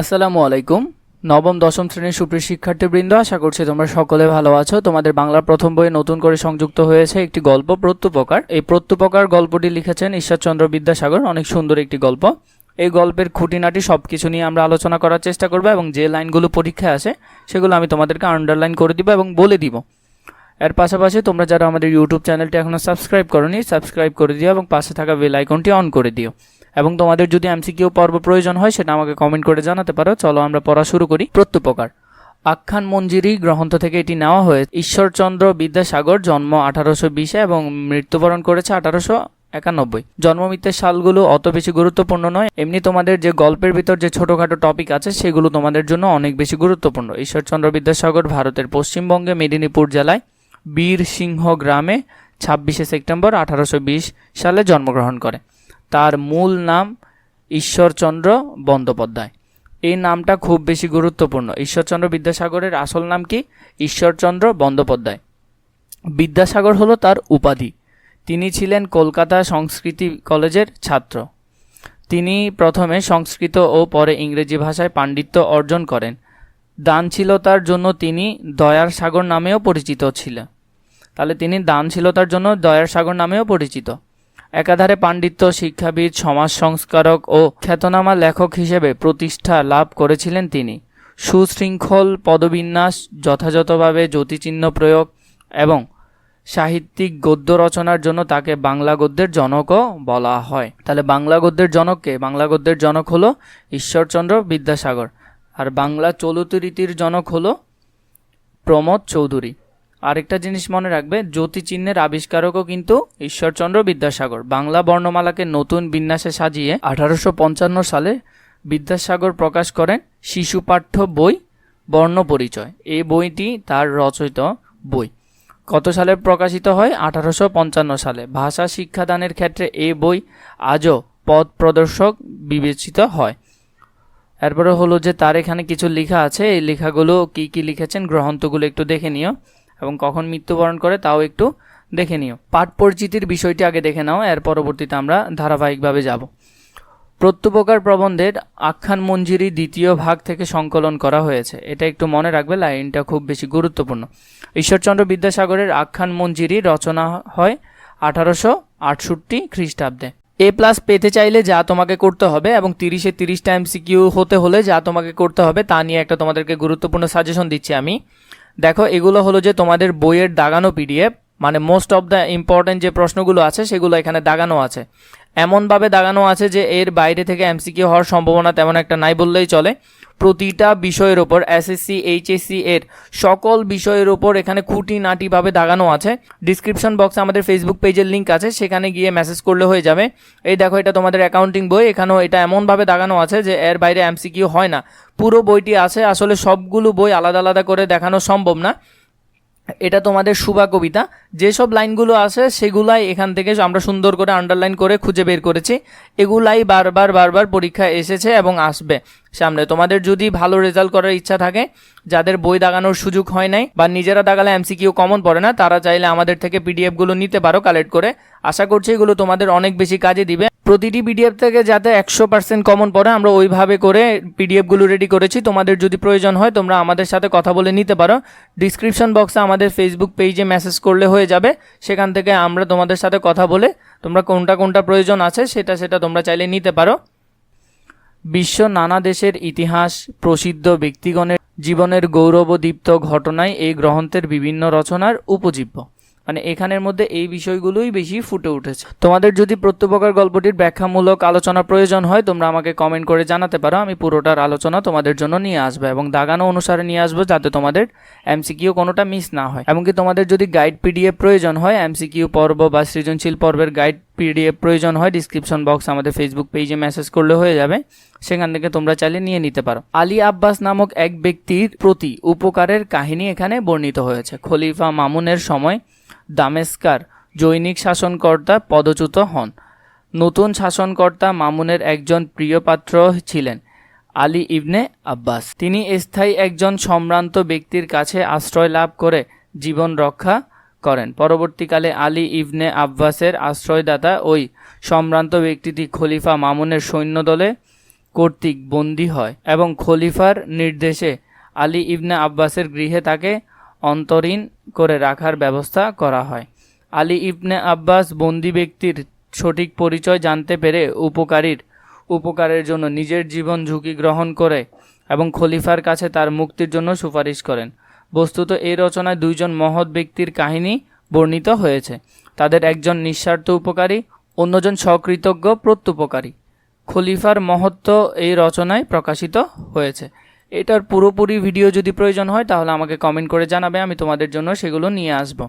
আসসালামু আলাইকুম। নবম, দশম শ্রেণির সুপ্রিয় শিক্ষার্থীবৃন্দ, আশা করছি তোমরা সকলে ভালো আছো। তোমাদের বাংলা প্রথম বইয়ে নতুন করে সংযুক্ত হয়েছে একটি গল্প, প্রত্যুপকার। এই প্রত্যুপকার গল্পটি লিখেছেন ঈশ্বরচন্দ্র বিদ্যাসাগর। অনেক সুন্দর একটি গল্প। এই গল্পের খুঁটিনাটি সব কিছু নিয়ে আমরা আলোচনা করার চেষ্টা করব এবং যে লাইনগুলো পরীক্ষায় আসে, সেগুলো আমি তোমাদেরকে আন্ডারলাইন করে দিব এবং বলে দিব। এর পাশাপাশি তোমরা যারা আমাদের ইউটিউব চ্যানেলটি এখনও সাবস্ক্রাইব করনি সাবস্ক্রাইব করে দিও এবং পাশে থাকা বেল আইকনটি অন করে দিও। এবং তোমাদের যদি এমসিকিউ পর্ব প্রয়োজন হয়, সেটা আমাকে কমেন্ট করে জানাতে পারো। চলো আমরা পড়া শুরু করি। প্রত্যুপকার। আখ্যান মঞ্জিরি গ্রন্থ থেকে এটি নেওয়া হয়েছে। ঈশ্বরচন্দ্র বিদ্যাসাগর জন্ম আঠারোশো বিশে এবং মৃত্যুবরণ করেছে আঠারোশো একানব্বই। জন্মমিত্রের সালগুলো অত বেশি গুরুত্বপূর্ণ নয়। এমনি তোমাদের যে গল্পের ভিতর যে ছোটোখাটো টপিক আছে, সেগুলো তোমাদের জন্য অনেক বেশি গুরুত্বপূর্ণ। ঈশ্বরচন্দ্র বিদ্যাসাগর ভারতের পশ্চিমবঙ্গে মেদিনীপুর জেলায় বীর সিংহ গ্রামে ছাব্বিশে সেপ্টেম্বর আঠারোশো বিশ সালে জন্মগ্রহণ করে। তার মূল নাম ঈশ্বরচন্দ্র বন্দ্যোপাধ্যায়। এই নামটা খুব বেশি গুরুত্বপূর্ণ। ঈশ্বরচন্দ্র বিদ্যাসাগরের আসল নাম কি? ঈশ্বরচন্দ্র বন্দ্যোপাধ্যায়। বিদ্যাসাগর হলো তার উপাধি। তিনি ছিলেন কলকাতা সংস্কৃতি কলেজের ছাত্র। তিনি প্রথমে সংস্কৃত ও পরে ইংরেজি ভাষায় পাণ্ডিত্য অর্জন করেন। দান ছিল তার জন্য তিনি দয়ার সাগর নামেও পরিচিত ছিলেন। তাহলে তিনি দানশীলতার জন্য দয়ার সাগর নামেও পরিচিত। একাধারে পাণ্ডিত্য, শিক্ষাবিদ সমাজ সংস্কারক ও খ্যাতনামা লেখক হিসেবে প্রতিষ্ঠা লাভ করেছিলেন তিনি। সুশৃঙ্খল, পদবিন্যাস, যথাযথভাবে জ্যোতিচিহ্ন প্রয়োগ এবং সাহিত্যিক গদ্য রচনার জন্য তাকে বাংলা গদ্যের জনকও বলা হয়। তাহলে বাংলা গদ্যের জনককে? বাংলা গদ্যের জনক হলো ঈশ্বরচন্দ্র বিদ্যাসাগর। আর বাংলা চলতি রীতির জনক হলো প্রমোদ চৌধুরী। আরেকটা জিনিস মনে রাখবে, জ্যোতিচিহ্নের আবিষ্কারকও কিন্তু ঈশ্বরচন্দ্র বিদ্যাসাগর। বাংলা বর্ণমালাকে নতুন বিন্যাসে সাজিয়ে আঠারোশো পঞ্চান্ন সালে বিদ্যাসাগর প্রকাশ করেন শিশুপাঠ্য বই বর্ণ পরিচয় এই বইটি তার রচিত বই। কত সালে প্রকাশিত হয়? আঠারোশো পঞ্চান্ন সালে। ভাষা শিক্ষাদানের ক্ষেত্রে এই বই আজও পথ প্রদর্শক বিবেচিত হয়। এরপরে হলো যে তার এখানে কিছু লেখা আছে। এই লেখাগুলো কি কি লিখেছেন? গ্রন্থগুলো একটু দেখে নিও। এবং কখন মৃত্যুবরণ করে তাও একটু দেখে নিও। পাঠ পরিচিতির বিষয়টি আগে দেখে নাও, এর পরবর্তীতে আমরা ধারাবাহিকভাবে যাব। প্রত্যুপকার প্রবন্ধের আখ্যান মঞ্জিরি দ্বিতীয় ভাগ থেকে সংকলন করা হয়েছে। এটা একটু মনে রাখবে, লাইনটা খুব বেশি গুরুত্বপূর্ণ। ঈশ্বরচন্দ্র বিদ্যাসাগরের আখ্যান মঞ্জিরি রচনা হয় আঠারোশো আটষট্টি খ্রিস্টাব্দে। এ প্লাস পেতে চাইলে যা তোমাকে করতে হবে এবং তিরিশে তিরিশটা এমসিকিউ হতে হলে যা তোমাকে করতে হবে তা নিয়ে একটা তোমাদেরকে গুরুত্বপূর্ণ সাজেশন দিচ্ছি আমি। দেখো, এগুলো হলো যে তোমাদের বইয়ের দাগানো পিডিএফ মানে মোস্ট অফ দ্য ইম্পর্টেন্ট যে প্রশ্নগুলো আছে, সেগুলো এখানে দাগানো আছে। এমনভাবে দাগানো আছে যে এর বাইরে থেকে এমসিকিউ হওয়ার সম্ভাবনা তেমন একটা নাই বললেই চলে। প্রতিটা বিষয়ের ওপর, এসএসসি, এইচএসসি এর সকল বিষয়ের ওপর এখানে খুঁটিনাটিভাবে দাগানো আছে। ডিসক্রিপশন বক্সে আমাদের ফেসবুক পেজের লিঙ্ক আছে, সেখানে গিয়ে মেসেজ করলে হয়ে যাবে। এই দেখো, এটা তোমাদের অ্যাকাউন্টিং বই, এখানেও এটা এমনভাবে দাগানো আছে যে এর বাইরে এমসিকিউ হয় না। পুরো বইটি আছে, আসলে সবগুলো বই আলাদা আলাদা করে দেখানো সম্ভব না। এটা তোমাদের শুভা কবিতা যেসব লাইনগুলো আছে, সেগুলাই এখান থেকে আমরা সুন্দর করে আন্ডারলাইন করে খুঁজে বের করেছি। এগুলাই বারবার বারবার পরীক্ষা এসেছে এবং আসবে সামনে। তোমাদের যদি ভালো রেজাল্ট করার ইচ্ছা থাকে, যাদের বই দাগানোর সুযোগ হয় নাই বা নিজেরা দাগালে এমসিকিউ কমন পড়ে না, তারা চাইলে আমাদের থেকে পিডিএফগুলো নিতে পারো কালেক্ট করে। আশা করছি এগুলো তোমাদের অনেক বেশি কাজে দিবে। প্রতিটি পিডিএফ থেকে যাতে একশো পার্সেন্ট কমন পড়ে, আমরা ওইভাবে করে পিডিএফগুলো রেডি করেছি। তোমাদের যদি প্রয়োজন হয়, তোমরা আমাদের সাথে কথা বলে নিতে পারো। ডিসক্রিপশন বক্সে আমাদের ফেসবুক পেজে মেসেজ করলে হয়ে যাবে। সেখান থেকে আমরা তোমাদের সাথে কথা বলে, তোমরা কোনটা কোনটা প্রয়োজন আছে, সেটা সেটা তোমরা চাইলে নিতে পারো। বিশ্ব নানা দেশের ইতিহাস, প্রসিদ্ধ ব্যক্তিগণের জীবনের গৌরবদীপ্ত ঘটনায় এই গ্রন্থের বিভিন্ন রচনার উপজীব্য। মানে এখানের মধ্যে এই বিষয়গুলোই বেশি ফুটে উঠেছে। তোমাদের যদি প্রত্যুপকার গল্পটির ব্যাখ্যামূলক আলোচনা প্রয়োজন হয়, তোমরা আমাকে কমেন্ট করে জানাতে পারো। আমি পুরোটার আলোচনা তোমাদের জন্য নিয়ে আসব এবং দাগানো অনুসারে নিয়ে আসব যাতে তোমাদের এমসিকিউ কোনোটা মিস না হয়। এমনকি তোমাদের যদি গাইড পিডিএফ প্রয়োজন হয় এমসিকিউ পর্ব বা সৃজনশীল পর্বের গাইড পিডিএফ প্রয়োজন হয় ডিসক্রিপশন বক্স আমাদের ফেসবুক পেজে মেসেজ করলে হয়ে যাবে। সেখান থেকে তোমরা চাইলে নিয়ে নিতে পারো। আলী আব্বাস নামক এক ব্যক্তির প্রতি উপকারের কাহিনী এখানে বর্ণিত হয়েছে। খলিফা মামুনের সময় দামেস্কার জৈনিক শাসনকর্তা পদচ্যুত হন। নতুন শাসনকর্তা মামুনের একজন প্রিয় পাত্র ছিলেন আলী ইবনে আব্বাস। তিনি স্থায়ী একজন সম্ভ্রান্ত ব্যক্তির কাছে আশ্রয় লাভ করে জীবন রক্ষা করেন। পরবর্তীকালে আলী ইবনে আব্বাসের আশ্রয়দাতা ওই সম্ভ্রান্ত ব্যক্তিটি খলিফা মামুনের সৈন্যদলে কর্তৃক বন্দী হয় এবং খলিফার নির্দেশে আলী ইবনে আব্বাসের গৃহে তাকে অন্তরীণ করে রাখার ব্যবস্থা করা হয়। আলী ইবনে আব্বাস বন্দি ব্যক্তির সঠিক পরিচয় জানতে পেরে উপকারীর, উপকারের জন্য নিজের জীবন ঝুঁকি গ্রহণ করে এবং খলিফার কাছে তার মুক্তির জন্য সুপারিশ করেন। বস্তুত এই রচনায় দুইজন মহৎ ব্যক্তির কাহিনী বর্ণিত হয়েছে। তাদের একজন নিঃস্বার্থ উপকারী, অন্যজন সকৃতজ্ঞ প্রত্যুপকারী। খলিফার মহত্ব এই রচনায় প্রকাশিত হয়েছে। এটার পুরোপুরি ভিডিও যদি প্রয়োজন হয়, তাহলে আমাকে কমেন্ট করে জানাবে, আমি তোমাদের জন্য সেগুলো নিয়ে আসব।